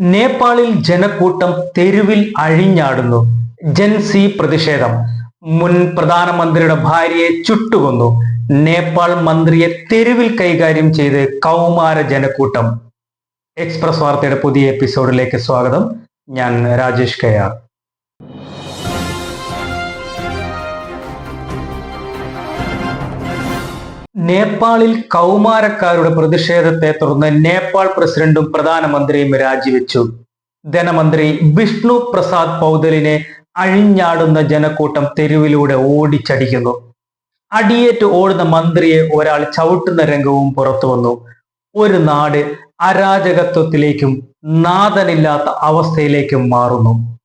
നേപ്പാളിൽ ജനക്കൂട്ടം തെരുവിൽ അഴിഞ്ഞാടുന്നു. ജൻസി പ്രതിഷേധം. മുൻ പ്രധാനമന്ത്രിയുടെ ഭാര്യയെ ചുട്ടുകൊന്നു. നേപ്പാൾ മന്ത്രിയെ തെരുവിൽ കൈകാര്യം ചെയ്ത് കൗമാര ജനക്കൂട്ടം. എക്സ്പ്രസ് വാർത്തയുടെ പുതിയ എപ്പിസോഡിലേക്ക് സ്വാഗതം. ഞാൻ രാജേഷ് കയാർ. നേപ്പാളിൽ കൗമാരക്കാരുടെ പ്രതിഷേധത്തെ തുടർന്ന് നേപ്പാൾ പ്രസിഡന്റും പ്രധാനമന്ത്രിയും രാജിവെച്ചു. ധനമന്ത്രി വിഷ്ണു പ്രസാദ് പൗതലിനെ അഴിഞ്ഞാടുന്ന ജനക്കൂട്ടം തെരുവിലൂടെ ഓടിച്ചടിക്കുന്നു. അടിയേറ്റ് ഓടുന്ന മന്ത്രിയെ ഒരാൾ ചവിട്ടുന്ന രംഗവും പുറത്തു വന്നു. ഒരു നാട് അരാജകത്വത്തിലേക്കും നാഥനില്ലാത്ത അവസ്ഥയിലേക്കും മാറുന്നു.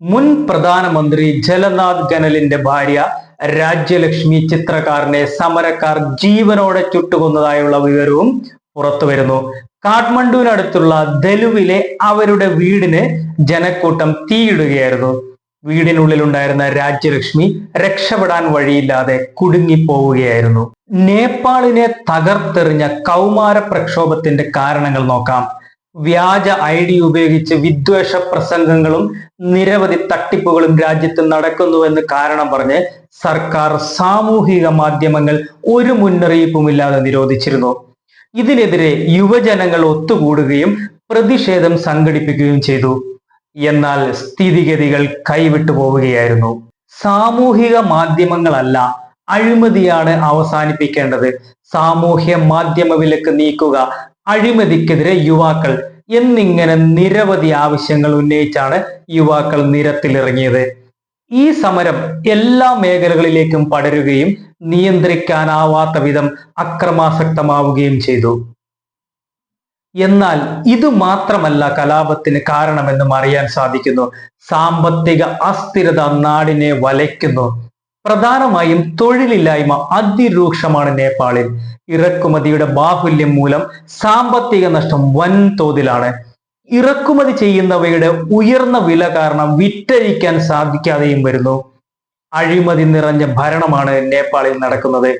മുൻ പ്രധാനമന്ത്രി ജലനാഥ് ഗനലിന്റെ ഭാര്യ രാജ്യലക്ഷ്മി ചിത്രകാരനെ സമരക്കാർ ജീവനോടെ ചുട്ടുകൊന്നതായുള്ള വിവരവും പുറത്തു വരുന്നു. കാഠ്മണ്ഡുവിനടുത്തുള്ള ദലുവിലെ അവരുടെ വീടിന് ജനക്കൂട്ടം തീയിടുകയായിരുന്നു. വീടിനുള്ളിലുണ്ടായിരുന്ന രാജ്യലക്ഷ്മി രക്ഷപ്പെടാൻ വഴിയില്ലാതെ കുടുങ്ങിപ്പോവുകയായിരുന്നു. നേപ്പാളിനെ തകർത്തെറിഞ്ഞ കൗമാര പ്രക്ഷോഭത്തിന്റെ കാരണങ്ങൾ നോക്കാം. വ്യാജ ഐ ഡി ഉപയോഗിച്ച് വിദ്വേഷ പ്രസംഗങ്ങളും നിരവധി തട്ടിപ്പുകളും രാജ്യത്ത് നടക്കുന്നുവെന്ന് കാരണം പറഞ്ഞ് സർക്കാർ സാമൂഹിക മാധ്യമങ്ങൾ ഒരു മുന്നറിയിപ്പുമില്ലാതെ നിരോധിച്ചിരുന്നു. ഇതിനെതിരെ യുവജനങ്ങൾ ഒത്തുകൂടുകയും പ്രതിഷേധം സംഘടിപ്പിക്കുകയും ചെയ്തു. എന്നാൽ സ്ഥിതിഗതികൾ കൈവിട്ടു പോവുകയായിരുന്നു. സാമൂഹിക മാധ്യമങ്ങളല്ല അഴിമതിയാണ് അവസാനിപ്പിക്കേണ്ടത്. സാമൂഹ്യ മാധ്യമ വിലക്ക് നീക്കുക അഴിമതിക്കെതിരെ യുവാക്കൾ എന്നിങ്ങനെ നിരവധി ആവശ്യങ്ങൾ ഉന്നയിച്ചാണ് യുവാക്കൾ നിരത്തിലിറങ്ങിയത്. ഈ സമരം എല്ലാ മേഖലകളിലേക്കും പടരുകയും നിയന്ത്രിക്കാനാവാത്ത വിധം അക്രമാസക്തമാവുകയും ചെയ്തു. എന്നാൽ ഇത് മാത്രമല്ല കലാപത്തിന് കാരണമെന്നും അറിയാൻ സാധിക്കുന്നു. സാമ്പത്തിക അസ്ഥിരത നാടിനെ വലയ്ക്കുന്നു. പ്രധാനമായും തൊഴിലില്ലായ്മ അതിരൂക്ഷമാണ് നേപ്പാളിൽ. ഇറക്കുമതിയുടെ ബാഹുല്യം മൂലം സാമ്പത്തിക നഷ്ടം വൻതോതിലാണ്. ഇറക്കുമതി ചെയ്യുന്നവയുടെ ഉയർന്ന വില കാരണം വിറ്റഴിക്കാൻ സാധിക്കാതെയും വരുന്നു. അഴിമതി നിറഞ്ഞ ഭരണമാണ് നേപ്പാളിൽ നടക്കുന്നത്.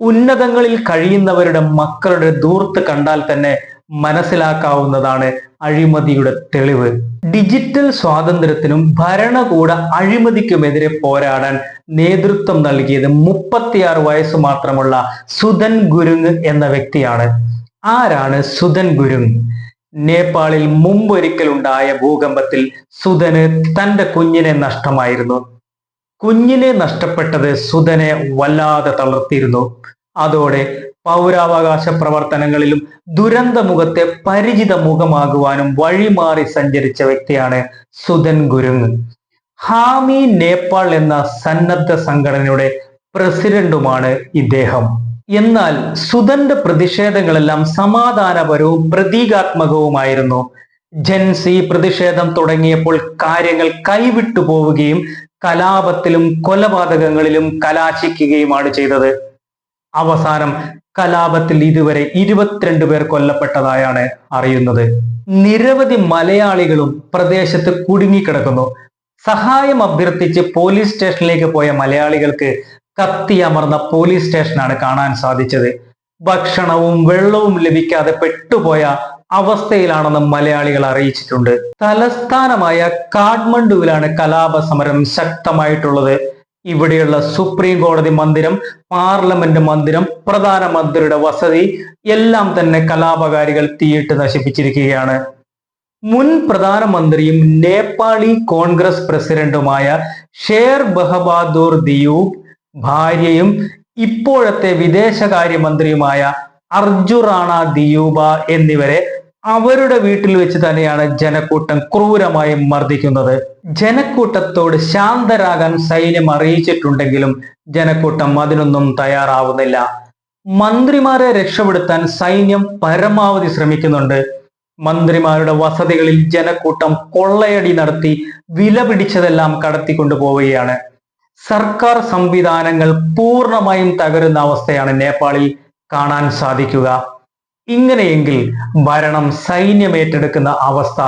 ഉന്നതങ്ങളിൽ കഴിയുന്നവരുടെ മക്കളുടെ ദൂർത്ത് കണ്ടാൽ തന്നെ മനസ്സിലാക്കാവുന്നതാണ് അഴിമതിയുടെ തെളിവ്. ഡിജിറ്റൽ സ്വാതന്ത്ര്യത്തിനും ഭരണകൂട അഴിമതിക്കുമെതിരെ പോരാടാൻ നേതൃത്വം നൽകിയത് മുപ്പത്തിയാറ് വയസ്സ് മാത്രമുള്ള സുധൻ ഗുരുങ് എന്ന വ്യക്തിയാണ്. ആരാണ് സുധൻ ഗുരുങ്? നേപ്പാളിൽ മുമ്പൊരിക്കലുണ്ടായ ഭൂകമ്പത്തിൽ സുധന് തന്റെ കുഞ്ഞിനെ നഷ്ടമായിരുന്നു. കുഞ്ഞിനെ നഷ്ടപ്പെട്ടത് സുധനെ വല്ലാതെ തളർത്തിയിരുന്നു. അതോടെ പൗരാവകാശ പ്രവർത്തനങ്ങളിലും ദുരന്തമുഖത്തെ പരിചിത മുഖമാകുവാനും വഴിമാറി സഞ്ചരിച്ച വ്യക്തിയാണ് സുധൻ ഗുരുങ് ഹാമി നേപ്പാൾ എന്ന സന്നദ്ധ സംഘടനയുടെ പ്രസിഡന്റുമാണ് ഇദ്ദേഹം. എന്നാൽ സുധന്റെ പ്രതിഷേധങ്ങളെല്ലാം സമാധാനപരവും പ്രതീകാത്മകവുമായിരുന്നു. ജൻസി പ്രതിഷേധം തുടങ്ങിയപ്പോൾ കാര്യങ്ങൾ കൈവിട്ടു പോവുകയും കലാപത്തിലും കൊലപാതകങ്ങളിലും കലാശിക്കുകയുമാണ് ചെയ്തത്. അവസാനം കലാപത്തിൽ ഇതുവരെ ഇരുപത്തിരണ്ട് പേർ കൊല്ലപ്പെട്ടതായാണ് അറിയുന്നത്. നിരവധി മലയാളികളും പ്രദേശത്ത് കുടുങ്ങിക്കിടക്കുന്നു. സഹായം അഭ്യർത്ഥിച്ച് പോലീസ് സ്റ്റേഷനിലേക്ക് പോയ മലയാളികൾക്ക് കത്തി അമർന്ന പോലീസ് സ്റ്റേഷനാണ് കാണാൻ സാധിച്ചത്. ഭക്ഷണവും വെള്ളവും ലഭിക്കാതെ പെട്ടുപോയ അവസ്ഥയിലാണെന്ന് മലയാളികൾ അറിയിച്ചിട്ടുണ്ട്. തലസ്ഥാനമായ കാഠ്മണ്ഡുവിലാണ് കലാപ സമരം ശക്തമായിട്ടുള്ളത്. ഇവിടെയുള്ള സുപ്രീം കോടതി മന്ദിരം പാർലമെന്റ് മന്ദിരം പ്രധാനമന്ത്രിയുടെ വസതി എല്ലാം തന്നെ കലാപകാരികൾ തീയിട്ട് നശിപ്പിച്ചിരിക്കുകയാണ്. മുൻ പ്രധാനമന്ത്രിയും നേപ്പാളി കോൺഗ്രസ് പ്രസിഡന്റുമായ ഷേർ ബഹബാദൂർ ദിയൂബ് ഭാര്യയും ഇപ്പോഴത്തെ വിദേശകാര്യമന്ത്രിയുമായ അർജുറാണ ദിയൂബ എന്നിവരെ അവരുടെ വീട്ടിൽ വെച്ച് തന്നെയാണ് ജനക്കൂട്ടം ക്രൂരമായി മർദ്ദിക്കുന്നത്. ജനക്കൂട്ടത്തോട് ശാന്തരാകാൻ സൈന്യം അറിയിച്ചിട്ടുണ്ടെങ്കിലും ജനക്കൂട്ടം അതിനൊന്നും തയ്യാറാവുന്നില്ല. മന്ത്രിമാരെ രക്ഷപ്പെടുത്താൻ സൈന്യം പരമാവധി ശ്രമിക്കുന്നുണ്ട്. മന്ത്രിമാരുടെ വസതികളിൽ ജനക്കൂട്ടം കൊള്ളയടി നടത്തി വില പിടിച്ചതെല്ലാം കടത്തിക്കൊണ്ടു പോവുകയാണ്. സർക്കാർ സംവിധാനങ്ങൾ പൂർണമായും തകരുന്ന അവസ്ഥയാണ് നേപ്പാളിൽ കാണാൻ സാധിക്കുക. ഇങ്ങനെയെങ്കിൽ ഭരണം സൈന്യം ഏറ്റെടുക്കുന്ന അവസ്ഥ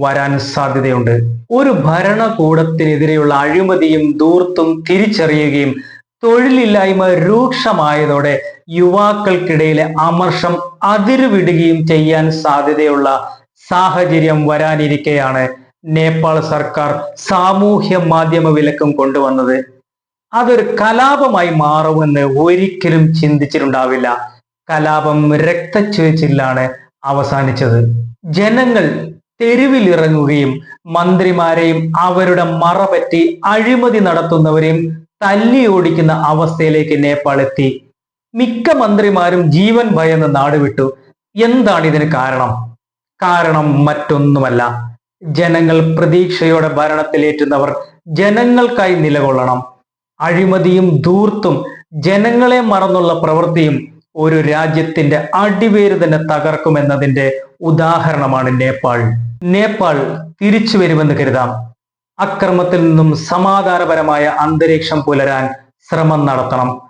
വരാൻ സാധ്യതയുണ്ട്. ഒരു ഭരണകൂടത്തിനെതിരെയുള്ള അഴിമതിയും ദൂർത്തും തിരിച്ചറിയുകയും തൊഴിലില്ലായ്മ രൂക്ഷമായതോടെ യുവാക്കൾക്കിടയിലെ അമർഷം അതിരുവിടുകയും ചെയ്യാൻ സാധ്യതയുള്ള സാഹചര്യം വരാനിരിക്കെയാണ് നേപ്പാൾ സർക്കാർ സാമൂഹ്യ മാധ്യമ വിലക്കും കൊണ്ടുവന്നത്. അതൊരു കലാപമായി മാറുമെന്ന് ഒരിക്കലും ചിന്തിച്ചിട്ടുണ്ടാവില്ല. കലാപം രക്തച്ചൊരിച്ചിലാണ് അവസാനിച്ചത്. ജനങ്ങൾ തെരുവിലിറങ്ങുകയും മന്ത്രിമാരെയും അവരുടെ മറപറ്റി അഴിമതി നടത്തുന്നവരെയും തല്ലി ഓടിക്കുന്ന അവസ്ഥയിലേക്ക് നേപ്പാൾ എത്തി. മിക്ക മന്ത്രിമാരും ജീവൻ ഭയന്ന് നാടുവിട്ടു. എന്താണ് ഇതിന് കാരണം? കാരണം മറ്റൊന്നുമല്ല. ജനങ്ങൾ പ്രതീക്ഷയോടെ ഭരണത്തിലേറ്റുന്നവർ ജനങ്ങൾക്കായി നിലകൊള്ളണം. അഴിമതിയും ധൂർത്തും ജനങ്ങളെ മറന്നുള്ള പ്രവൃത്തിയും ഒരു രാജ്യത്തിന്റെ അടിവേര് തന്നെ തകർക്കുമെന്നതിന്റെ ഉദാഹരണമാണ് നേപ്പാൾ. നേപ്പാൾ തിരിച്ചു വരുമെന്ന് കരുതാം. അക്രമത്തിൽ നിന്നും സമാധാനപരമായ അന്തരീക്ഷം പുലരാൻ ശ്രമം നടത്തണം.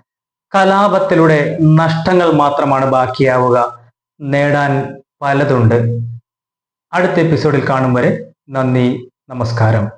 കലാപത്തിലൂടെ നഷ്ടങ്ങൾ മാത്രമാണ് ബാക്കിയാവുക. നേടാൻ പലതുണ്ട്. അടുത്ത എപ്പിസോഡിൽ കാണും വരെ നന്ദി നമസ്കാരം.